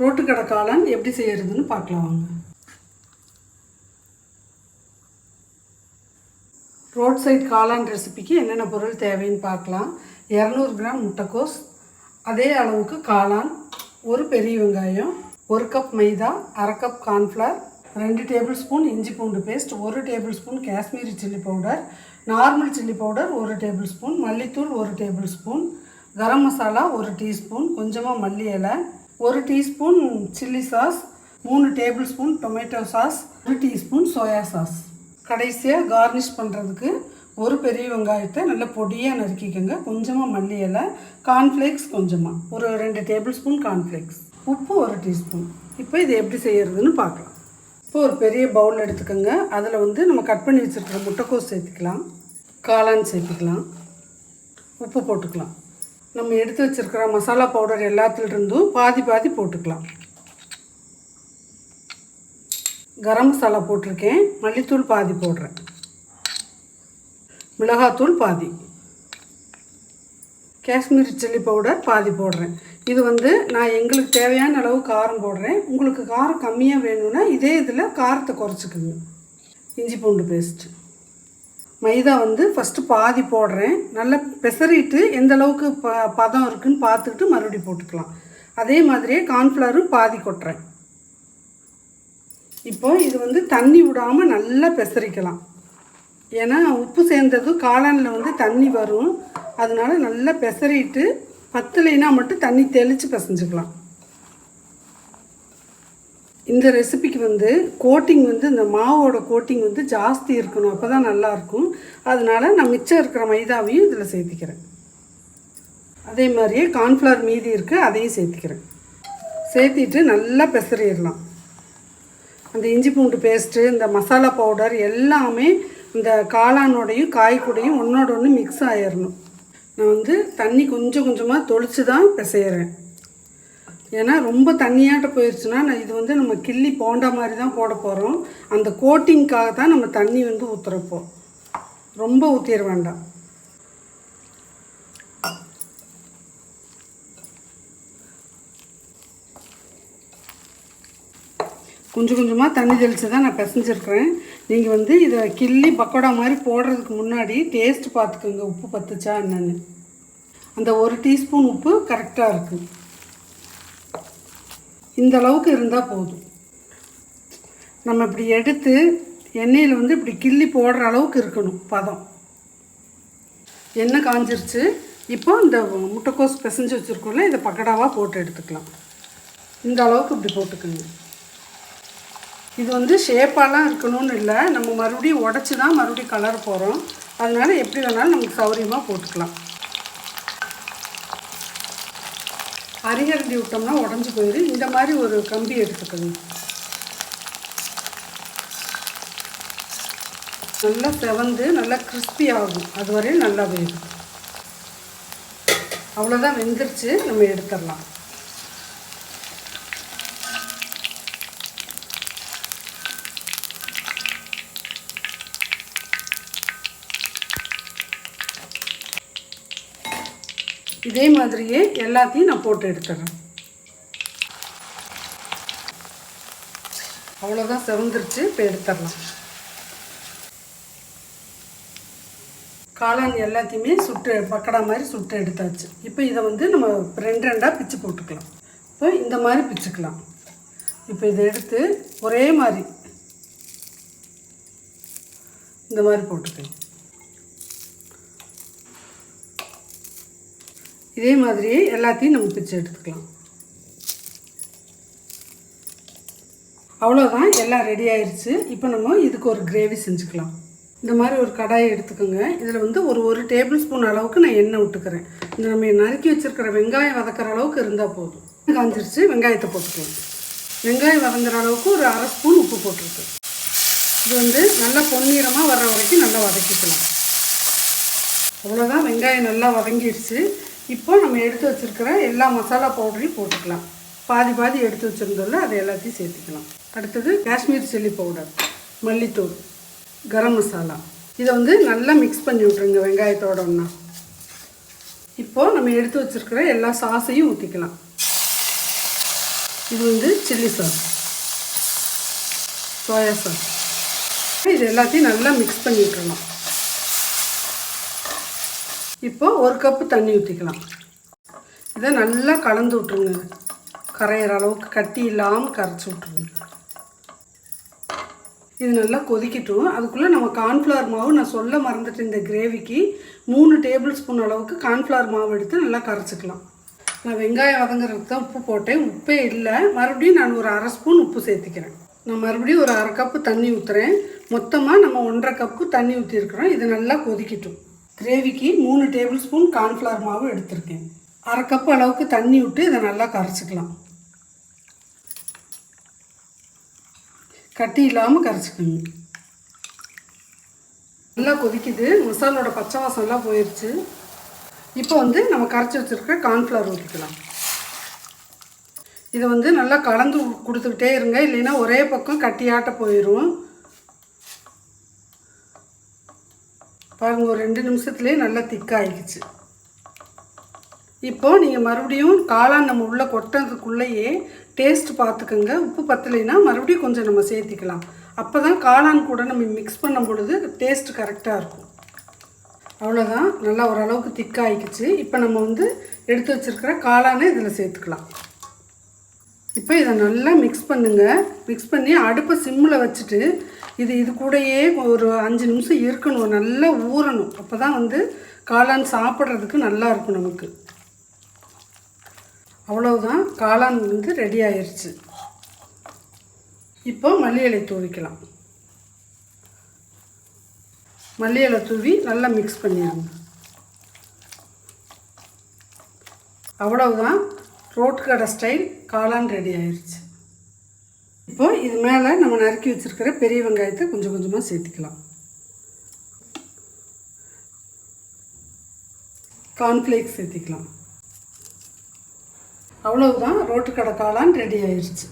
ரோட்டுக்கடை காளான் எப்படி செய்கிறதுன்னு பார்க்கலாம் வாங்க. ரோட் சைட் காளான் ரெசிபிக்கு என்னென்ன பொருள் தேவைன்னு பார்க்கலாம். இரநூறு கிராம் முட்டைக்கோஸ் அதே அளவுக்கு காளான் ஒரு பெரிய வெங்காயம் ஒரு கப் மைதா அரை கப் கார்ன்ஃப்ளவர் ரெண்டு டேபிள் ஸ்பூன் இஞ்சி பூண்டு பேஸ்ட் ஒரு tablespoon Kashmiri chilli powder normal chilli powder ஒரு டேபிள் ஸ்பூன் மல்லித்தூள் ஒரு டேபிள் ஸ்பூன் கரம் மசாலா ஒரு டீஸ்பூன் கொஞ்சமாக மல்லி இலை ஒரு டீஸ்பூன் சில்லி சாஸ் மூணு டேபிள் ஸ்பூன் டொமேட்டோ சாஸ் ஒரு டீஸ்பூன் சோயா சாஸ். கடைசியாக கார்னிஷ் பண்ணுறதுக்கு ஒரு பெரிய வெங்காயத்தை நல்லா பொடியாக நறுக்கிக்கோங்க. கொஞ்சமாக மல்லி இலை கார்ன்ஃப்ளேக்ஸ் கொஞ்சமாக ஒரு ரெண்டு டேபிள் ஸ்பூன் கார்ன்ஃப்ளேக்ஸ் உப்பு ஒரு டீஸ்பூன். இப்போ இது எப்படி செய்கிறதுன்னு பார்க்கலாம். இப்போ ஒரு பெரிய பவுல் எடுத்துக்கோங்க. அதில் வந்து நம்ம கட் பண்ணி வச்சுருக்கிற முட்டைக்கோஸ் சேர்த்துக்கலாம். காளான் சேர்த்துக்கலாம். உப்பு போட்டுக்கலாம். நம்ம எடுத்து வச்சுருக்கிற மசாலா பவுடர் எல்லாத்துலேருந்தும் பாதி பாதி போட்டுக்கலாம். கரம் மசாலா போட்டிருக்கேன். மல்லித்தூள் பாதி போடுறேன். மிளகாத்தூள் பாதி. காஷ்மீரி சில்லி பவுடர் பாதி போடுறேன். இது வந்து நான் எங்களுக்கு தேவையான அளவு காரம் போடுறேன். உங்களுக்கு காரம் கம்மியாக வேணும்னா இதே இதில் காரத்தை குறைச்சிக்குங்க. இஞ்சி பூண்டு பேஸ்ட்டு மைதா வந்து ஃபஸ்ட்டு பாதி போடுறேன். நல்லா பெசரிட்டு எந்த அளவுக்கு ப பதம் இருக்குன்னு பார்த்துக்கிட்டு மறுபடியும் போட்டுக்கலாம். அதே மாதிரியே கார்ன்ஃப்ளவரும் பாதி கொட்டுறேன். இப்போ இது வந்து தண்ணி விடாமல் நல்லா பெசரிக்கலாம். ஏன்னா உப்பு சேர்ந்ததும் காளானில் வந்து தண்ணி வரும். அதனால நல்லா பெசரிட்டு பத்துலைனா மட்டும் தண்ணி தெளித்து பிசைஞ்சுக்கலாம். இந்த ரெசிபிக்கு வந்து கோட்டிங் வந்து இந்த மாவோட கோட்டிங் வந்து ஜாஸ்தி இருக்கணும். அப்போ தான் நல்லாயிருக்கும். அதனால நான் மிச்சம் இருக்கிற மைதாவையும் இதில் சேர்த்திக்கிறேன். அதே மாதிரியே கார்ன்ஃப்ளவர் மீதி இருக்குது அதையும் சேர்த்திக்கிறேன். சேர்த்திட்டு நல்லா பெசறிடலாம். அந்த இஞ்சி பூண்டு பேஸ்ட்டு இந்த மசாலா பவுடர் எல்லாமே இந்த காளானோடையும் காய் கூடையும் ஒன்றோட ஒன்று மிக்ஸ் ஆயிடணும் நான் வந்து தண்ணி கொஞ்சம் கொஞ்சமாக தொளிச்சு தான் பிசையிறேன். ஏன்னா ரொம்ப தண்ணியாட்ட போயிடுச்சுன்னா நான் இது வந்து நம்ம கிள்ளி போண்டா மாதிரி தான் போட போகிறோம் அந்த கோட்டிங்க்காக தான் நம்ம தண்ணி வந்து ஊற்றுறப்போம் ரொம்ப ஊற்றிட வேண்டாம். கொஞ்சம் கொஞ்சமாக தண்ணி தெளித்து தான் நான் பிசைஞ்சிருக்கிறேன். நீங்கள் வந்து இதை கிள்ளி பக்கோடா மாதிரி போடுறதுக்கு முன்னாடி டேஸ்ட் பார்த்துக்கோங்க உப்பு பத்துச்சா என்னென்னு. அந்த ஒரு டீஸ்பூன் உப்பு கரெக்டாக இருக்குது இந்த அளவுக்கு இருந்தால் போதும். நம்ம இப்படி எடுத்து எண்ணெயில் வந்து இப்படி கிள்ளி போடுற அளவுக்கு இருக்கணும் பதம். எண்ணெய் காஞ்சிருச்சு. இப்போ இந்த முட்டைக்கோஸ் பிசைஞ்சு வச்சுருக்கோம்ல இதை பக்கடாவாக போட்டு எடுத்துக்கலாம். இந்த அளவுக்கு இப்படி போட்டுக்கோங்க. இது வந்து ஷேப்பாலாம் இருக்கணும்னு இல்லை. நம்ம மறுபடியும் உடச்சி தான் மறுபடியும் கலர் போகிறோம் அதனால் எப்படி வேணாலும் நமக்கு சௌரியமாக போட்டுக்கலாம். அரிகரண்டி விட்டோம்னா உடஞ்சி போயிடும் இந்த மாதிரி ஒரு கம்பி எடுத்துக்கணும் நல்லா செவந்து நல்லா கிறிஸ்பி ஆகும். அது வரையும் நல்லா வேகும். அவ்வளோதான் வெந்துருச்சு. நம்ம எடுத்துடலாம். இதே மாதிரியே எல்லாத்தையும் நான் போட்டு எடுத்துறேன். அவ்வளோதான் செவந்துருச்சு இப்போ எடுத்துடலாம். காளான் எல்லாத்தையுமே சுட்டு பக்கடா மாதிரி சுட்டு எடுத்தாச்சு. இப்போ இதை வந்து நம்ம ரெண்டு ரெண்டாக பிச்சு போட்டுக்கலாம். இப்போ இந்த மாதிரி பிச்சுக்கலாம். இப்போ இதை எடுத்து ஒரே மாதிரி இந்த மாதிரி போட்டுக்கலாம். இதே மாதிரியே எல்லாத்தையும் நம்ம பிச்சு எடுத்துக்கலாம். அவ்வளோதான் எல்லாம் ரெடி ஆயிடுச்சு இப்போ நம்ம இதுக்கு ஒரு கிரேவி செஞ்சுக்கலாம். இந்த மாதிரி ஒரு கடாயை எடுத்துக்கோங்க. இதில் வந்து ஒரு ஒரு டேபிள் ஸ்பூன் அளவுக்கு நான் எண்ணெய் விட்டுக்கிறேன். இந்த நம்ம நறுக்கி வச்சுருக்கிற வெங்காயம் வதக்கிற அளவுக்கு இருந்தால் போதும். காஞ்சிருச்சு வெங்காயத்தை போட்டுக்கலாம். வெங்காயம் வதங்குற அளவுக்கு ஒரு அரை ஸ்பூன் உப்பு போட்டிருக்கு இது வந்து நல்லா பொன்னிறமாக வர்ற வரைக்கும் நல்லா வதக்கிக்கலாம். அவ்வளோதான் வெங்காயம் நல்லா வதங்கிடுச்சு. இப்போ நம்ம எடுத்து வச்சுருக்கிற எல்லா மசாலா பவுடரையும் போட்டுக்கலாம். பாதி பாதி எடுத்து வச்சுருந்தோம்ல அதை எல்லாத்தையும் சேர்த்துக்கலாம். அடுத்தது காஷ்மீர் சில்லி பவுடர் மல்லித்தூள் கரம் மசாலா. இதை வந்து நல்லா மிக்ஸ் பண்ணி விட்ருங்க வெங்காயத்தோட ஒன்றா இப்போது நம்ம எடுத்து வச்சுருக்கிற எல்லா சாஸையும் ஊற்றிக்கலாம் இது வந்து சில்லி சாஸ். சோயா சாஸ் இது எல்லாத்தையும் நல்லா மிக்ஸ் பண்ணி விட்டுறலாம். இப்போ ஒரு கப்பு தண்ணி ஊற்றிக்கலாம் இதை நல்லா கலந்து விட்ருங்க கரையிற அளவுக்கு கட்டி இல்லாமல் கரைச்சி விட்ருங்க இது நல்லா கொதிக்கட்டும். அதுக்குள்ளே நம்ம கார்ன்ஃப்ளவர் மாவு நான் சொல்ல மறந்துட்டு இந்த கிரேவிக்கு. மூணு டேபிள் ஸ்பூன் அளவுக்கு கார்ன்ஃப்ளவர் மாவு எடுத்து நல்லா கரைச்சிக்கலாம். நான் வெங்காயம் வதங்குறதுக்கு தான் உப்பு போட்டேன். உப்பே இல்லை. மறுபடியும் நான் ஒரு அரை ஸ்பூன் உப்பு சேர்த்துக்கிறேன். நான் மறுபடியும் ஒரு அரை கப்பு தண்ணி ஊற்றுறேன் மொத்தமாக நம்ம ஒன்றரை கப்பு தண்ணி ஊற்றிருக்கிறோம் இது நல்லா கொதிக்கட்டும். கிரேவிக்கு மூணு டேபிள் ஸ்பூன் கார்ன்ஃப்ளவர் மாவு எடுத்திருக்கேன். அரை கப் அளவுக்கு தண்ணி விட்டு இதை நல்லா கரைச்சிக்கலாம். கட்டி இல்லாமல் கரைச்சிக்கணும். நல்லா கொதிக்குது. மசாலோட பச்சை வாசம்லாம் போயிடுச்சு இப்போ வந்து நம்ம கரைச்சி வச்சுருக்க கார்ன்ஃப்ளவர் ஊற்றிக்கலாம் இதை வந்து நல்லா கலந்து கொடுத்துக்கிட்டே இருங்க. இல்லைன்னா ஒரே பக்கம் கட்டியாட்ட போயிடும் பாருங்க ஒரு ரெண்டு நிமிஷத்துலேயே நல்லா திக்காகிடுச்சு இப்போ நீங்கள் மறுபடியும் காளான் நம்ம உள்ளே கொட்டதுக்குள்ளேயே டேஸ்ட் பார்த்துக்கோங்க. உப்பு பத்தலைன்னா மறுபடியும் கொஞ்சம் நம்ம சேர்த்திக்கலாம். அப்போ தான் காளான் கூட நம்ம மிக்ஸ் பண்ணும் பொழுது டேஸ்ட் கரெக்டாக இருக்கும். அவ்வளோதான் நல்லா ஓரளவுக்கு திக்காகிக்குச்சு இப்போ நம்ம வந்து எடுத்து வச்சுருக்கிற காளானை இதில் சேர்த்துக்கலாம். இப்போ இதை நல்லா மிக்ஸ் பண்ணுங்கள் மிக்ஸ் பண்ணி அடுப்பை சிம்மில் வச்சுட்டு இது இது கூடயே ஒரு அஞ்சு நிமிஷம் இருக்கணும். நல்லா ஊறணும். அப்போ தான் வந்து காளான் சாப்பிட்றதுக்கு நல்லா இருக்கும் நமக்கு. அவ்வளவுதான். காளான் வந்து ரெடி ஆயிடுச்சு இப்போ மல்லி இலை தூவிக்கலாம். மல்லி இலை தூவி நல்லா மிக்ஸ் பண்ணிடுங்க. அவ்வளவுதான். ரோட் கடை ஸ்டைல் காளான் ரெடி ஆயிடுச்சு இப்போ இது மேலே நம்ம நறுக்கி வச்சுருக்கிற பெரிய வெங்காயத்தை கொஞ்சம் கொஞ்சமாக சேர்த்துக்கலாம். கார்ன்ஃப்ளேக்ஸ் சேர்த்திக்கலாம். அவ்வளவுதான் ரோட்டு கடை காளான் ரெடி ஆயிடுச்சு